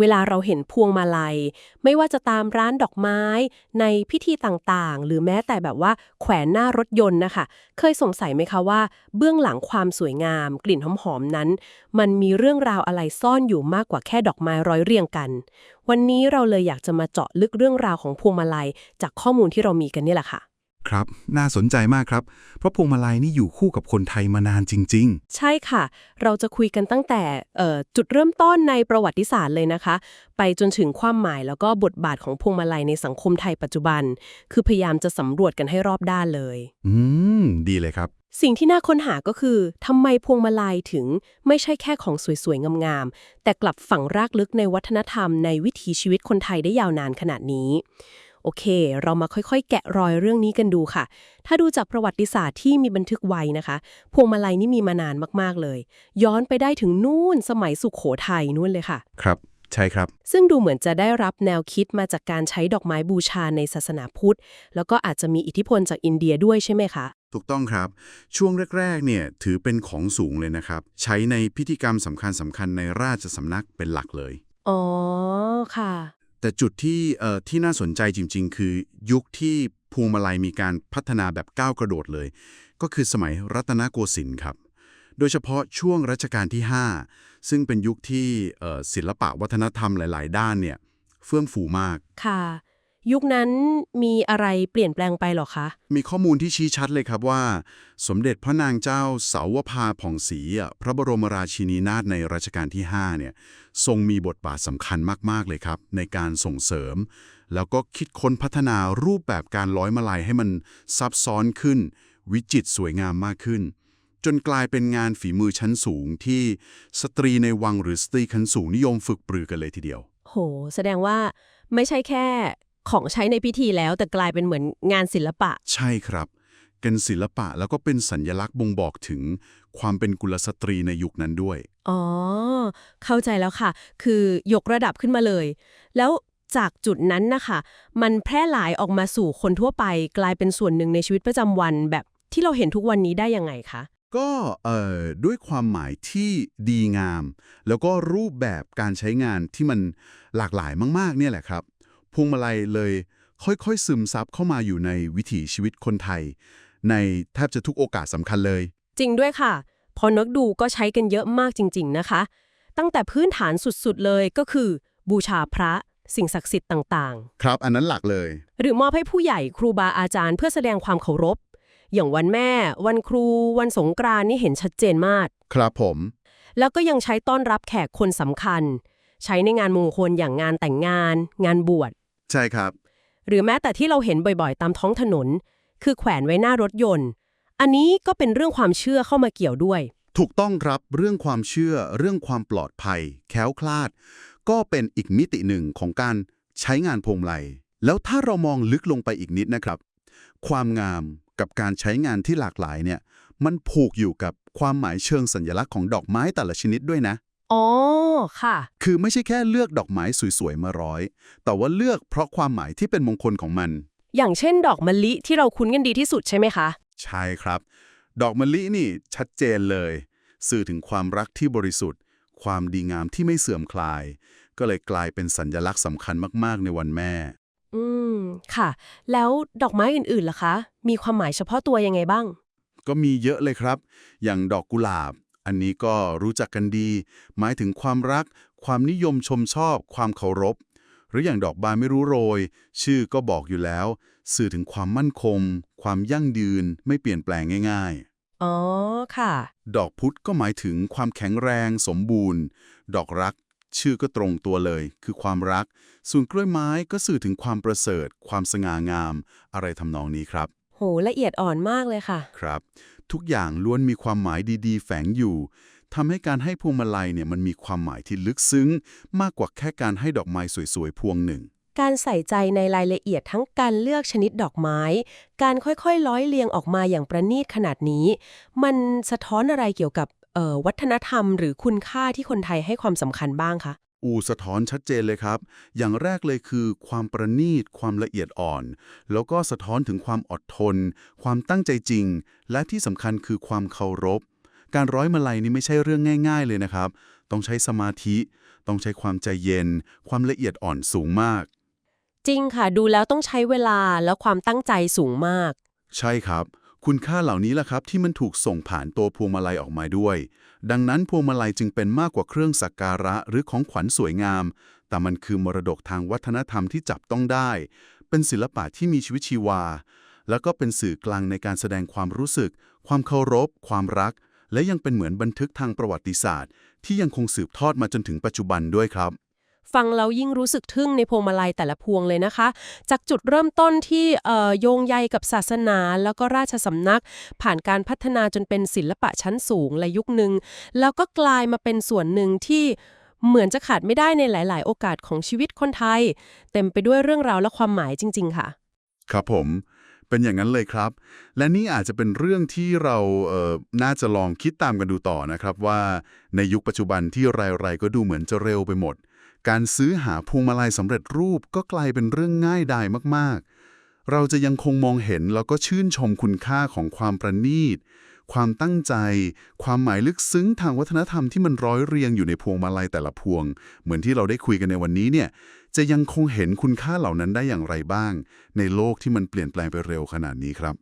เวลาเราเห็นพวงมาลัย ไม่ว่าจะตามร้านดอกไม้ ในพิธีต่างๆ หรือแม้แต่แบบว่าแขวนหน้ารถยนต์นะคะ เคยสงสัยไหมคะว่า เบื้องหลังความสวยงาม กลิ่นหอมๆนั้น มันมีเรื่องราวอะไรซ่อนอยู่มากกว่าแค่ดอกไม้ร้อยเรียงกัน วันนี้เราเลยอยากจะมาเจาะลึกเรื่องราวของพวงมาลัย จากข้อมูลที่เรามีกันนี่แหละค่ะ ครับ น่าสนใจมากครับ เพราะพวงมาลัยนี่อยู่คู่กับคนไทยมานานจริง ใช่ค่ะ เราจะคุยกันตั้งแต่เอ่อจุดเริ่มต้นในประวัติศาสตร์เลยนะคะ ไปจนถึงความหมายแล้วก็บทบาทของพวงมาลัยในสังคมไทยปัจจุบัน คือพยายามจะสำรวจกันให้รอบด้านเลย ๆ อืม ดีเลยครับ สิ่งที่น่าค้นหาก็คือทำไมพวงมาลัยถึงไม่ใช่แค่ของสวยๆ งามๆ แต่กลับฝังรากลึกในวัฒนธรรมในวิถีชีวิตคนไทยได้ยาวนานขนาดนี้ โอเค เรามาค่อยๆ แกะรอยเรื่องนี้กันดูค่ะ ถ้าดูจากประวัติศาสตร์ที่มีบันทึกไว้นะคะ พวงมาลัยนี่มีมานานมากๆเลย ย้อนไปได้ถึงนู่นสมัยสุขโขทัยนู่นเลยค่ะ ครับ ใช่ครับ ซึ่งดูเหมือนจะได้รับแนวคิดมาจากการใช้ดอกไม้บูชาในศาสนาพุทธ แล้วก็อาจจะมีอิทธิพลจากอินเดียด้วยใช่ไหมคะ ถูกต้องครับ ช่วงแรกๆ เนี่ยถือเป็นของสูงเลยนะครับ ใช้ในพิธีกรรมสำคัญสำคัญในราชสำนักเป็นหลักเลย อ๋อ ค่ะ แต่จุดที่เอ่อที่น่าสนใจจริง ๆ คือยุคที่พวงมาลัยมีการพัฒนาแบบก้าวกระโดดเลย ก็คือสมัยรัตนโกสินทร์ครับ โดยเฉพาะช่วงรัชกาลที่ 5 ซึ่งเป็นยุคที่ศิลปะวัฒนธรรมหลาย ๆ ด้านเนี่ยเฟื่องฟูมากค่ะ ยุคนั้นมีอะไรเปลี่ยนแปลงไปเหรอคะ มีข้อมูลที่ชี้ชัดเลยครับว่า สมเด็จพระนางเจ้าเสาวภาผ่องศรีอะพระบรมราชินีนาถในรัชกาลที่ 5 เนี่ยทรงมีบทบาทสำคัญมาก ๆ เลยครับ ในการส่งเสริม แล้วก็คิดค้นพัฒนารูปแบบการร้อยมาลัยให้มันซับซ้อนขึ้น วิจิตรสวยงามมากขึ้น จนกลายเป็นงานฝีมือชั้นสูงที่สตรีในวังหรือสตรีชั้นสูงนิยมฝึกปรือกันเลยทีเดียว โห แสดงว่าไม่ใช่แค่ ของใช้ในพิธีแล้ว แต่กลายเป็นเหมือนงานศิลปะ ใช่ครับ เป็นศิลปะแล้วก็เป็นสัญญลักษณ์บ่งบอกถึงความเป็นกุลสตรีในยุคนั้นด้วย อ๋อ เข้าใจแล้วค่ะ คือยกระดับขึ้นมาเลย แล้วจากจุดนั้นนะคะมันแพร่หลายออกมาสู่คนทั่วไป กลายเป็นส่วนหนึ่งในชีวิตประจำวันแบบที่เราเห็นทุกวันนี้ได้ยังไงคะ ก็เอ่อด้วยความหมายที่ดีงาม แล้วก็รูปแบบการใช้งานที่มันหลากหลายมาก ๆ เนี่ยแหละครับ พวงมาลัยเลย ค่อยๆ ซึมซับเข้ามาอยู่ในวิถีชีวิตคนไทย ในแทบจะทุกโอกาสสำคัญเลย จริงด้วยค่ะ พอนึกดูก็ใช้กันเยอะมากจริง ๆนะคะ ตั้งแต่พื้นฐานสุดๆเลยก็คือ บูชาพระสิ่งศักดิ์สิทธิ์ต่างๆ ครับ อันนั้นหลักเลย หรือมอบให้ผู้ใหญ่ครูบาอาจารย์เพื่อแสดงความเคารพ อย่างวันแม่ วันครู วันสงกรานต์นี่เห็นชัดเจนมาก ครับผม แล้วก็ยังใช้ต้อนรับแขกคนสำคัญ ใช้ในงานมงคลอย่างงานแต่งงาน งานบวช ใช่ครับ หรือแม้แต่ที่เราเห็นบ่อยๆ ตามท้องถนน คือแขวนไว้หน้ารถยนต์ อันนี้ก็เป็นเรื่องความเชื่อเข้ามาเกี่ยวด้วย ถูกต้องครับเรื่องความเชื่อ เรื่องความปลอดภัย แคล้วคลาด ก็เป็นอีกมิติหนึ่งของการใช้งานพวงมาลัย แล้วถ้าเรามองลึกลงไปอีกนิดนะครับ ความงามกับการใช้งานที่หลากหลายเนี่ยมันผูกอยู่กับความหมายเชิงสัญลักษณ์ของดอกไม้แต่ละชนิดด้วยนะ อ๋อ ค่ะ คือไม่ใช่แค่เลือกดอกไม้สวยๆ มาร้อย แต่ว่าเลือกเพราะความหมายที่เป็นมงคลของมัน อย่างเช่น ดอกมะลิที่เราคุ้นกันดีที่สุดใช่ไหมคะ ใช่ครับ ดอกมะลินี่ชัดเจนเลย สื่อถึงความรักที่บริสุทธิ์ ความดีงามที่ไม่เสื่อมคลาย ก็เลยกลายเป็นสัญลักษณ์สำคัญมากๆ ในวันแม่ อืม ค่ะ แล้วดอกไม้อื่นๆล่ะคะ มีความหมายเฉพาะตัวยังไงบ้าง ก็มีเยอะเลยครับ อย่างดอกกุหลาบ อันนี้ก็รู้จักกันดี หมายถึงความรัก ความนิยมชมชอบ ความเคารพ หรืออย่างดอกบานไม่รู้โรย ชื่อก็บอกอยู่แล้ว สื่อถึงความมั่นคง ความยั่งยืน ไม่เปลี่ยนแปลงง่ายๆ อ๋อ ค่ะ ดอกพุธก็หมายถึงความแข็งแรง สมบูรณ์ ดอกรัก ชื่อก็ตรงตัวเลย คือความรัก ส่วนกล้วยไม้ก็สื่อถึงความประเสริฐ ความสง่างาม อะไรทำนองนี้ครับ โหละเอียดอ่อนมากเลยค่ะ ครับ ทุกอย่างล้วนมีความหมายดีๆ แฝงอยู่ทำให้การให้พวงมาลัยเนี่ยมันมีความหมายที่ลึกซึ้ง มากกว่าแค่การให้ดอกไม้สวยๆพวงหนึ่ง การใส่ใจในรายละเอียดทั้งการเลือกชนิดดอกไม้ การค่อยๆร้อยเรียงออกมาอย่างประณีตขนาดนี้ มันสะท้อนอะไรเกี่ยวกับเอ่อวัฒนธรรม หรือคุณค่าที่คนไทยให้ความสำคัญบ้างคะ อูสะท้อนชัดเจนเลยครับ อย่างแรกเลยคือความประณีต ความละเอียดอ่อน แล้วก็สะท้อนถึงความอดทน ความตั้งใจจริง และที่สำคัญคือความเคารพ การร้อยมาลัยนี่ไม่ใช่เรื่องง่าย ๆ เลยนะครับ ต้องใช้สมาธิต้องต้องใช้ความใจเย็น ความละเอียดอ่อนสูงมาก จริงค่ะ ดูแล้วต้องใช้เวลาแล้วความตั้งใจสูงมาก ใช่ครับ คุณค่าเหล่านี้แหละครับที่มันถูกส่งผ่านตัวพวงมาลัยออกมาด้วย ดังนั้นพวงมาลัยจึงเป็นมากกว่าเครื่องสักการะหรือของขวัญสวยงาม แต่มันคือมรดกทางวัฒนธรรมที่จับต้องได้ เป็นศิลปะที่มีชีวิตชีวา แล้วก็เป็นสื่อกลางในการแสดงความรู้สึก ความเคารพ ความรัก และยังเป็นเหมือนบันทึกทางประวัติศาสตร์ ที่ยังคงสืบทอดมาจนถึงปัจจุบันด้วยครับ ฟังแล้วยิ่งรู้สึกทึ่งในพวงมาลัยแต่ละพวงเลยนะคะ จากจุดเริ่มต้นที่โยงใยกับศาสนา แล้วก็ราชสำนัก ผ่านการพัฒนาจนเป็นศิลปะชั้นสูงและยุคหนึ่งแล้วก็กลายมาเป็นส่วนหนึ่งที่เหมือนจะขาดไม่ได้ในหลาย ๆ โอกาสของชีวิตคนไทย เต็มไปด้วยเรื่องราวและความหมายจริง ๆ ค่ะ ครับผม เป็นอย่างนั้นเลยครับ และนี่อาจจะเป็นเรื่องที่เราเอ่อน่าจะลองคิดตามกันดูต่อนะครับว่าในยุคปัจจุบันที่ไรๆก็ดูเหมือนจะเร็วไปหมด การซื้อหาพวงมาลัยสำเร็จรูปก็กลายเป็นเรื่องง่ายดายมากๆ เราจะยังคงมองเห็นแล้วก็ชื่นชมคุณค่าของความประณีต ความตั้งใจ ความหมายลึกซึ้งทางวัฒนธรรมที่มันร้อยเรียงอยู่ในพวงมาลัยแต่ละพวง เหมือนที่เราได้คุยกันในวันนี้เนี่ย จะยังคงเห็นคุณค่าเหล่านั้นได้อย่างไรบ้าง ในโลกที่มันเปลี่ยนแปลงไปเร็วขนาดนี้ครับ